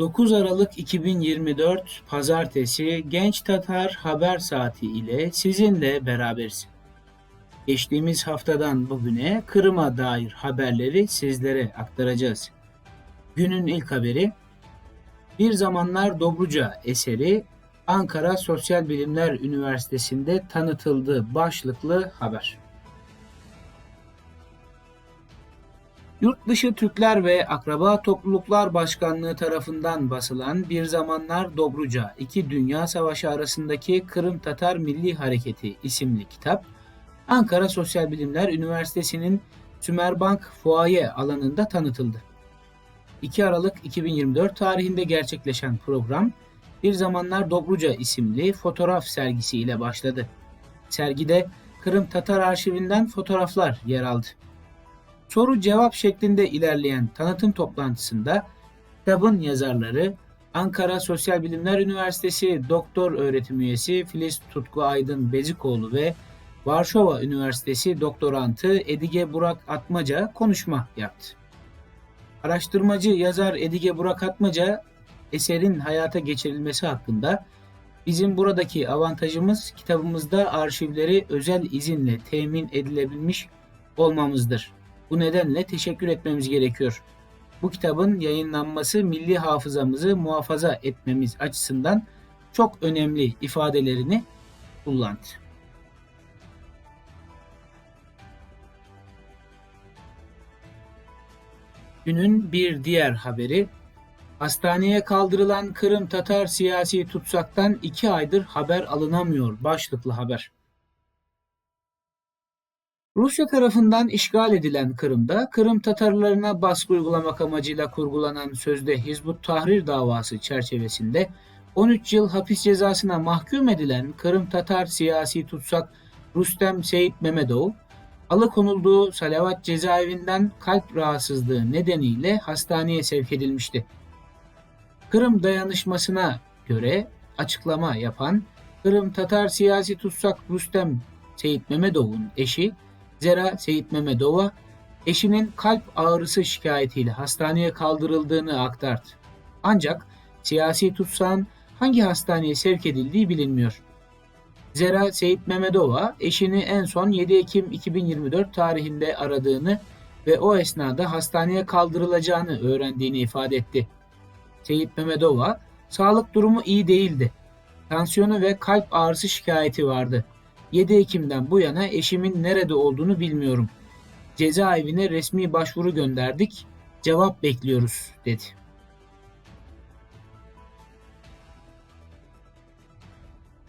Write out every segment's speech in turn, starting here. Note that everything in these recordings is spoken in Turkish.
9 Aralık 2024 Pazartesi Genç Tatar Haber Saati ile sizinle beraberiz. Geçtiğimiz haftadan bugüne Kırım'a dair haberleri sizlere aktaracağız. Günün ilk haberi Bir Zamanlar Dobruca eseri Ankara Sosyal Bilimler Üniversitesi'nde tanıtıldı başlıklı haber. Yurtdışı Türkler ve Akraba Topluluklar Başkanlığı tarafından basılan Bir Zamanlar Dobruca, İki Dünya Savaşı arasındaki Kırım Tatar Milli Hareketi isimli kitap, Ankara Sosyal Bilimler Üniversitesi'nin Sümerbank Fuaye alanında tanıtıldı. 2 Aralık 2024 tarihinde gerçekleşen program, Bir Zamanlar Dobruca isimli fotoğraf sergisi ile başladı. Sergide Kırım Tatar arşivinden fotoğraflar yer aldı. Soru cevap şeklinde ilerleyen tanıtım toplantısında kitabın yazarları Ankara Sosyal Bilimler Üniversitesi Doktor Öğretim Üyesi Filiz Tutku Aydın Bezikoğlu ve Varşova Üniversitesi doktorantı Edige Burak Atmaca konuşma yaptı. Araştırmacı yazar Edige Burak Atmaca eserin hayata geçirilmesi hakkında bizim buradaki avantajımız kitabımızda arşivleri özel izinle temin edilebilmiş olmamızdır. Bu nedenle teşekkür etmemiz gerekiyor. Bu kitabın yayınlanması milli hafızamızı muhafaza etmemiz açısından çok önemli ifadelerini kullandı. Günün bir diğer haberi Hastaneye kaldırılan Kırım Tatar siyasi tutsaktan iki aydır haber alınamıyor başlıklı haber. Rusya tarafından işgal edilen Kırım'da Kırım Tatarlarına baskı uygulamak amacıyla kurgulanan sözde Hizbut Tahrir davası çerçevesinde 13 yıl hapis cezasına mahkum edilen Kırım Tatar siyasi tutsak Rustem Seyit Mehmedov, alıkonulduğu Salavat cezaevinden kalp rahatsızlığı nedeniyle hastaneye sevk edilmişti. Kırım dayanışmasına göre açıklama yapan Kırım Tatar siyasi tutsak Rustem Seyit Mehmedov'un eşi Zera Seyit Mehmedova eşinin kalp ağrısı şikayetiyle hastaneye kaldırıldığını aktardı. Ancak siyasi tutsağın hangi hastaneye sevk edildiği bilinmiyor. Zera Seyit Mehmedova eşini en son 7 Ekim 2024 tarihinde aradığını ve o esnada hastaneye kaldırılacağını öğrendiğini ifade etti. Seyit Mehmedova sağlık durumu iyi değildi. Tansiyonu ve kalp ağrısı şikayeti vardı. 7 Ekim'den bu yana eşimin nerede olduğunu bilmiyorum. Cezaevine resmi başvuru gönderdik. Cevap bekliyoruz dedi.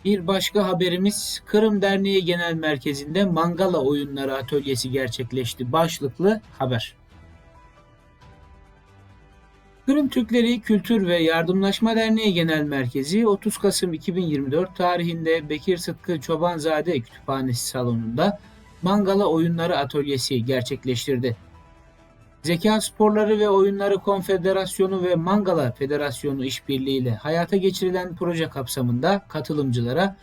Bir başka haberimiz Kırım Derneği Genel Merkezi'nde Mangala Oyunları Atölyesi gerçekleşti. Başlıklı haber. Kırım Türkleri Kültür ve Yardımlaşma Derneği Genel Merkezi 30 Kasım 2024 tarihinde Bekir Sıtkı Çobanzade Kütüphanesi salonunda Mangala Oyunları Atölyesi gerçekleştirdi. Zeka Sporları ve Oyunları Konfederasyonu ve Mangala Federasyonu işbirliğiyle hayata geçirilen proje kapsamında katılımcılara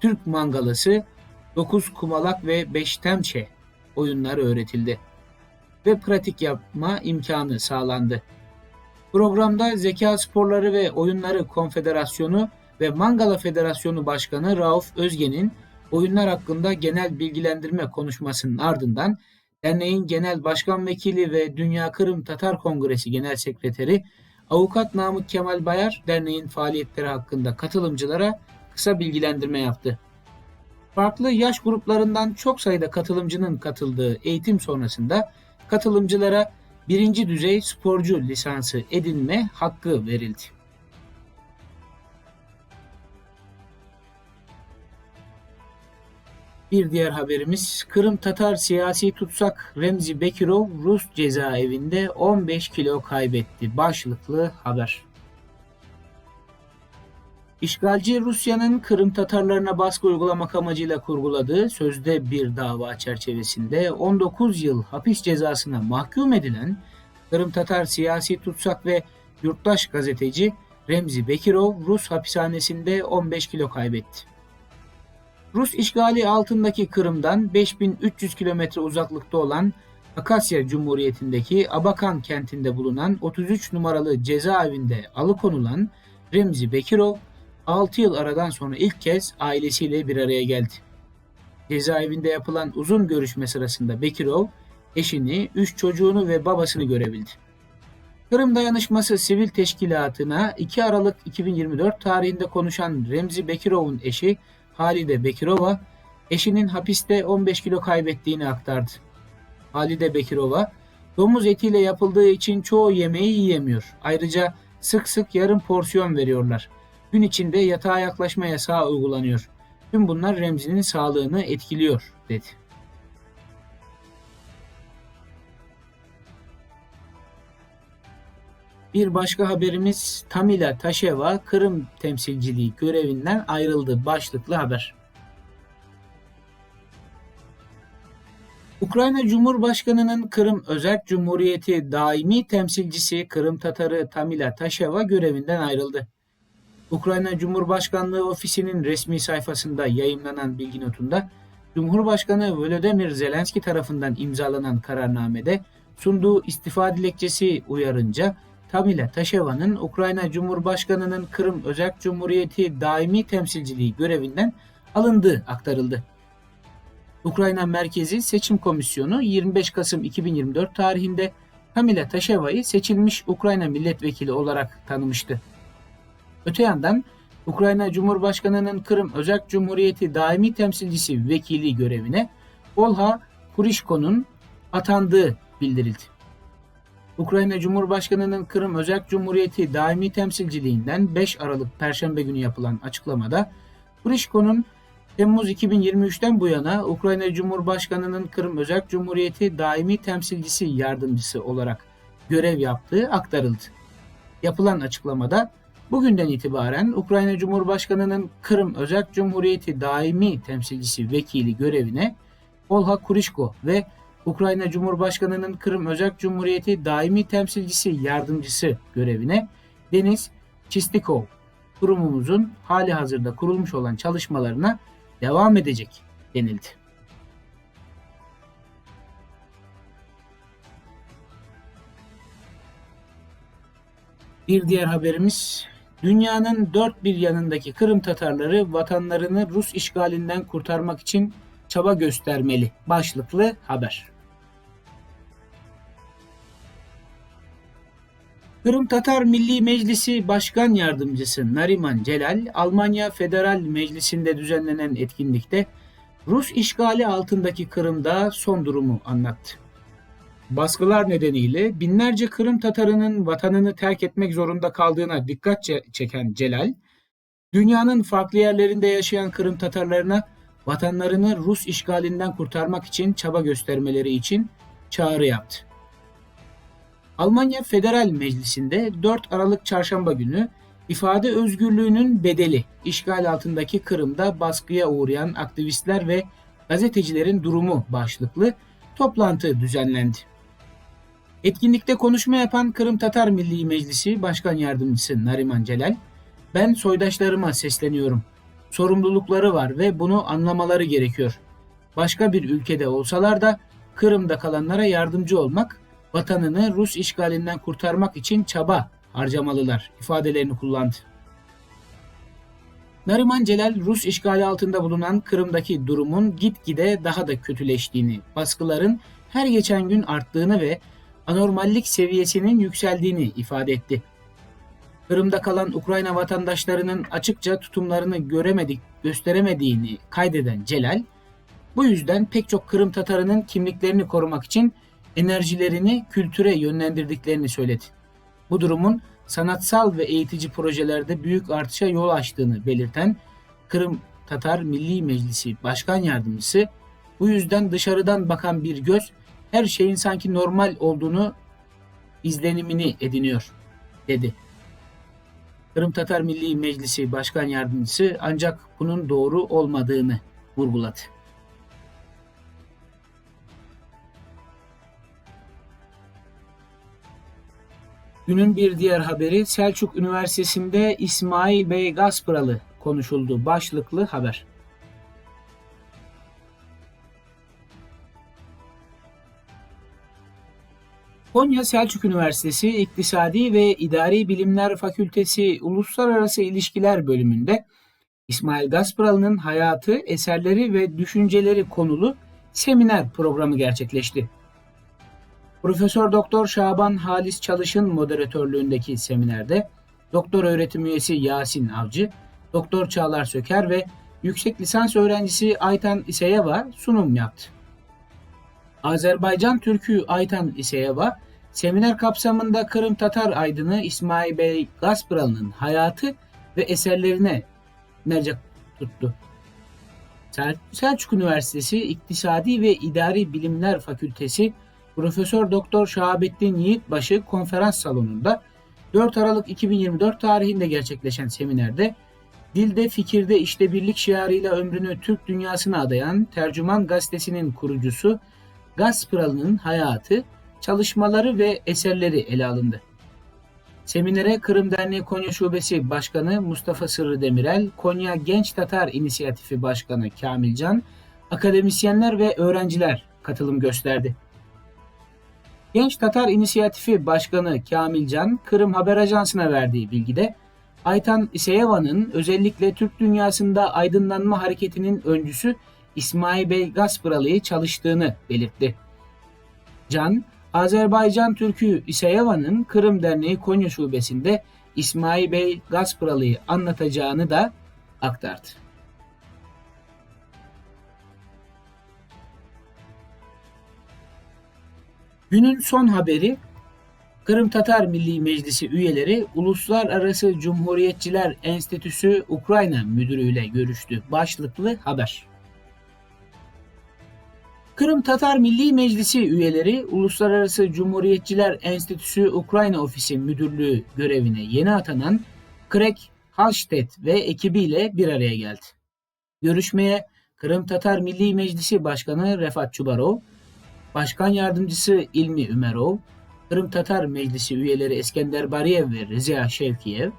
Türk Mangalası, 9 kumalak ve 5 temçe oyunları öğretildi ve pratik yapma imkanı sağlandı. Programda Zeka Sporları ve Oyunları Konfederasyonu ve Mangala Federasyonu Başkanı Rauf Özgen'in oyunlar hakkında genel bilgilendirme konuşmasının ardından derneğin genel başkan vekili ve Dünya Kırım Tatar Kongresi Genel Sekreteri Avukat Namık Kemal Bayar derneğin faaliyetleri hakkında katılımcılara kısa bilgilendirme yaptı. Farklı yaş gruplarından çok sayıda katılımcının katıldığı eğitim sonrasında katılımcılara birinci düzey sporcu lisansı edinme hakkı verildi. Bir diğer haberimiz Kırım Tatar siyasi tutsak Remzi Bekirov Rus cezaevinde 15 kilo kaybetti. Başlıklı haber. İşgalci Rusya'nın Kırım Tatarlarına baskı uygulamak amacıyla kurguladığı sözde bir dava çerçevesinde 19 yıl hapis cezasına mahkum edilen Kırım Tatar siyasi tutsak ve yurttaş gazeteci Remzi Bekirov Rus hapishanesinde 15 kilo kaybetti. Rus işgali altındaki Kırım'dan 5300 kilometre uzaklıkta olan Akasya Cumhuriyeti'ndeki Abakan kentinde bulunan 33 numaralı cezaevinde alıkonulan Remzi Bekirov 6 yıl aradan sonra ilk kez ailesiyle bir araya geldi. Cezaevinde yapılan uzun görüşme sırasında Bekirov eşini, üç çocuğunu ve babasını görebildi. Kırım Dayanışması Sivil Teşkilatı'na 2 Aralık 2024 tarihinde konuşan Remzi Bekirov'un eşi Halide Bekirova, eşinin hapiste 15 kilo kaybettiğini aktardı. Halide Bekirova, domuz etiyle yapıldığı için çoğu yemeği yiyemiyor. Ayrıca sık sık yarım porsiyon veriyorlar. Gün içinde yatağa yaklaşma yasağı uygulanıyor. Tüm bunlar Remzi'nin sağlığını etkiliyor, dedi. Bir başka haberimiz Tamila Taşeva Kırım temsilciliği görevinden ayrıldı başlıklı haber. Ukrayna Cumhurbaşkanı'nın Kırım Özerk Cumhuriyeti daimi temsilcisi Kırım Tatarı Tamila Taşeva görevinden ayrıldı. Ukrayna Cumhurbaşkanlığı ofisinin resmi sayfasında yayımlanan bilgi notunda Cumhurbaşkanı Volodymyr Zelenski tarafından imzalanan kararnamede sunduğu istifa dilekçesi uyarınca Tamila Taşeva'nın Ukrayna Cumhurbaşkanı'nın Kırım Özerk Cumhuriyeti daimi temsilciliği görevinden alındığı aktarıldı. Ukrayna Merkezi Seçim Komisyonu 25 Kasım 2024 tarihinde Tamila Taşeva'yı seçilmiş Ukrayna milletvekili olarak tanımıştı. Öte yandan Ukrayna Cumhurbaşkanı'nın Kırım Özerk Cumhuriyeti daimi temsilcisi vekili görevine Olha Kurişko'nun atandığı bildirildi. Ukrayna Cumhurbaşkanı'nın Kırım Özerk Cumhuriyeti daimi temsilciliğinden 5 Aralık Perşembe günü yapılan açıklamada Kurişko'nun Temmuz 2023'ten bu yana Ukrayna Cumhurbaşkanı'nın Kırım Özerk Cumhuriyeti daimi temsilcisi yardımcısı olarak görev yaptığı aktarıldı. Yapılan açıklamada bugünden itibaren Ukrayna Cumhurbaşkanı'nın Kırım Özerk Cumhuriyeti daimi temsilcisi vekili görevine Olha Kurişko ve Ukrayna Cumhurbaşkanı'nın Kırım Özerk Cumhuriyeti daimi temsilcisi yardımcısı görevine Deniz Çistikov kurumumuzun hali hazırda kurulmuş olan çalışmalarına devam edecek denildi. Bir diğer haberimiz dünyanın dört bir yanındaki Kırım Tatarları vatanlarını Rus işgalinden kurtarmak için çaba göstermeli başlıklı haber. Kırım Tatar Milli Meclisi Başkan Yardımcısı Nariman Celal, Almanya Federal Meclisi'nde düzenlenen etkinlikte Rus işgali altındaki Kırım'da son durumu anlattı. Baskılar nedeniyle binlerce Kırım Tatarının vatanını terk etmek zorunda kaldığına dikkat çeken Celal, dünyanın farklı yerlerinde yaşayan Kırım Tatarlarına vatanlarını Rus işgalinden kurtarmak için çaba göstermeleri için çağrı yaptı. Almanya Federal Meclisi'nde 4 Aralık Çarşamba günü ifade özgürlüğünün bedeli işgal altındaki Kırım'da baskıya uğrayan aktivistler ve gazetecilerin durumu başlıklı toplantı düzenlendi. Etkinlikte konuşma yapan Kırım Tatar Milli Meclisi Başkan Yardımcısı Nariman Celal, ben soydaşlarıma sesleniyorum. Sorumlulukları var ve bunu anlamaları gerekiyor. Başka bir ülkede olsalar da Kırım'da kalanlara yardımcı olmak vatanını Rus işgalinden kurtarmak için çaba harcamalılar ifadelerini kullandı. Nariman Celal, Rus işgali altında bulunan Kırım'daki durumun gitgide daha da kötüleştiğini, baskıların her geçen gün arttığını ve anormallik seviyesinin yükseldiğini ifade etti. Kırım'da kalan Ukrayna vatandaşlarının açıkça tutumlarını göremedik, gösteremediğini kaydeden Celal, bu yüzden pek çok Kırım Tatarının kimliklerini korumak için enerjilerini kültüre yönlendirdiklerini söyledi. Bu durumun sanatsal ve eğitici projelerde büyük artışa yol açtığını belirten Kırım Tatar Milli Meclisi Başkan Yardımcısı bu yüzden dışarıdan bakan bir göz her şeyin sanki normal olduğunu izlenimini ediniyor dedi. Kırım Tatar Milli Meclisi Başkan Yardımcısı ancak bunun doğru olmadığını vurguladı. Günün bir diğer haberi Selçuk Üniversitesi'nde İsmail Bey Gaspıralı konuşuldu başlıklı haber. Konya Selçuk Üniversitesi İktisadi ve İdari Bilimler Fakültesi Uluslararası İlişkiler bölümünde İsmail Gasparalı'nın hayatı, eserleri ve düşünceleri konulu seminer programı gerçekleşti. Profesör Doktor Şaban Halis Çalış'ın moderatörlüğündeki seminerde doktor öğretim üyesi Yasin Avcı, Doktor Çağlar Söker ve yüksek lisans öğrencisi Aytan İseyeva sunum yaptı. Azerbaycan Türkü Aytan İseyeva, seminer kapsamında Kırım Tatar aydını İsmail Bey Gasparalı'nın hayatı ve eserlerine mercek tuttu. Sel- Selçuk Üniversitesi İktisadi ve İdari Bilimler Fakültesi Profesör Doktor Şahabettin Yiğitbaşı konferans salonunda 4 Aralık 2024 tarihinde gerçekleşen seminerde Dilde Fikirde İşte Birlik şiarıyla ömrünü Türk dünyasına adayan Tercüman Gazetesi'nin kurucusu Gasparalı'nın hayatı, çalışmaları ve eserleri ele alındı. Seminere Kırım Derneği Konya Şubesi Başkanı Mustafa Sırrı Demirel, Konya Genç Tatar İnisiyatifi Başkanı Kamilcan, akademisyenler ve öğrenciler katılım gösterdi. Genç Tatar İnisiyatifi Başkanı Kamilcan, Kırım Haber Ajansı'na verdiği bilgide, Aytan İseyeva'nın özellikle Türk dünyasında aydınlanma hareketinin öncüsü İsmail Bey Gasparalı'yı çalıştığını belirtti. Can, Azerbaycan Türkü İseyeva'nın Kırım Derneği Konya Şubesi'nde İsmail Bey Gasparalı'yı anlatacağını da aktardı. Günün son haberi Kırım Tatar Milli Meclisi üyeleri Uluslararası Cumhuriyetçiler Enstitüsü Ukrayna Müdürüyle görüştü. Başlıklı haber. Kırım Tatar Milli Meclisi üyeleri Uluslararası Cumhuriyetçiler Enstitüsü Ukrayna Ofisi Müdürlüğü görevine yeni atanan Krek Halstedt ve ekibiyle bir araya geldi. Görüşmeye Kırım Tatar Milli Meclisi Başkanı Refat Çubarov, Başkan Yardımcısı İlmi Ümerov, Kırım Tatar Meclisi üyeleri Eskender Bariyev ve Rıza Şevkiyev,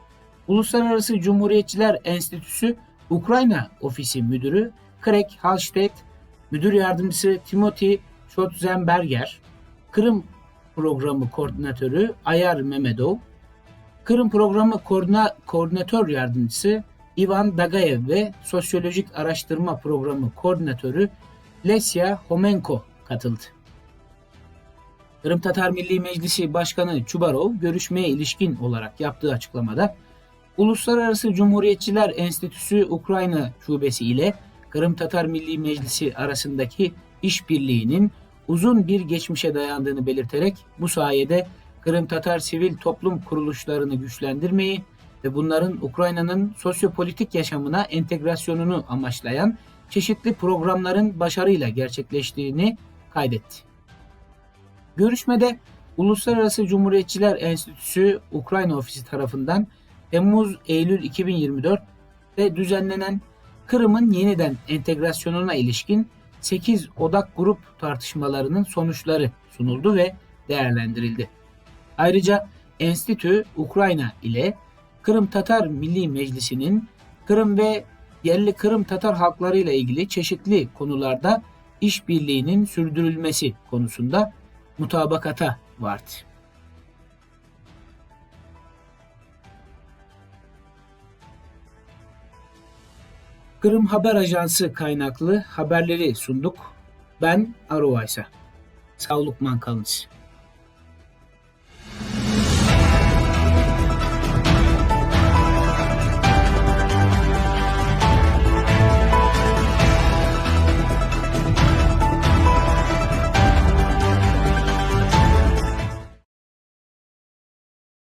Uluslararası Cumhuriyetçiler Enstitüsü Ukrayna Ofisi Müdürü Krek Halstedt, Müdür Yardımcısı Timothy Schotzenberger, Kırım Programı Koordinatörü Ayar Memedov, Kırım Programı Koordina Koordinatör Yardımcısı Ivan Dagayev ve Sosyolojik Araştırma Programı Koordinatörü Lesya Homenko katıldı. Kırım Tatar Milli Meclisi Başkanı Çubarov görüşmeye ilişkin olarak yaptığı açıklamada Uluslararası Cumhuriyetçiler Enstitüsü Ukrayna Şubesi ile Kırım Tatar Milli Meclisi arasındaki işbirliğinin uzun bir geçmişe dayandığını belirterek bu sayede Kırım Tatar sivil toplum kuruluşlarını güçlendirmeyi ve bunların Ukrayna'nın sosyopolitik yaşamına entegrasyonunu amaçlayan çeşitli programların başarıyla gerçekleştiğini kaydetti. Görüşmede Uluslararası Cumhuriyetçiler Enstitüsü Ukrayna Ofisi tarafından Temmuz-Eylül 2024'te düzenlenen Kırım'ın yeniden entegrasyonuna ilişkin 8 odak grup tartışmalarının sonuçları sunuldu ve değerlendirildi. Ayrıca enstitü Ukrayna ile Kırım Tatar Milli Meclisi'nin Kırım ve yerli Kırım Tatar halkları ile ilgili çeşitli konularda işbirliğinin sürdürülmesi konusunda mutabakata vardı. Kırım Haber Ajansı kaynaklı haberleri sunduk. Ben Aruvaysa. Sağlıkman kalınız.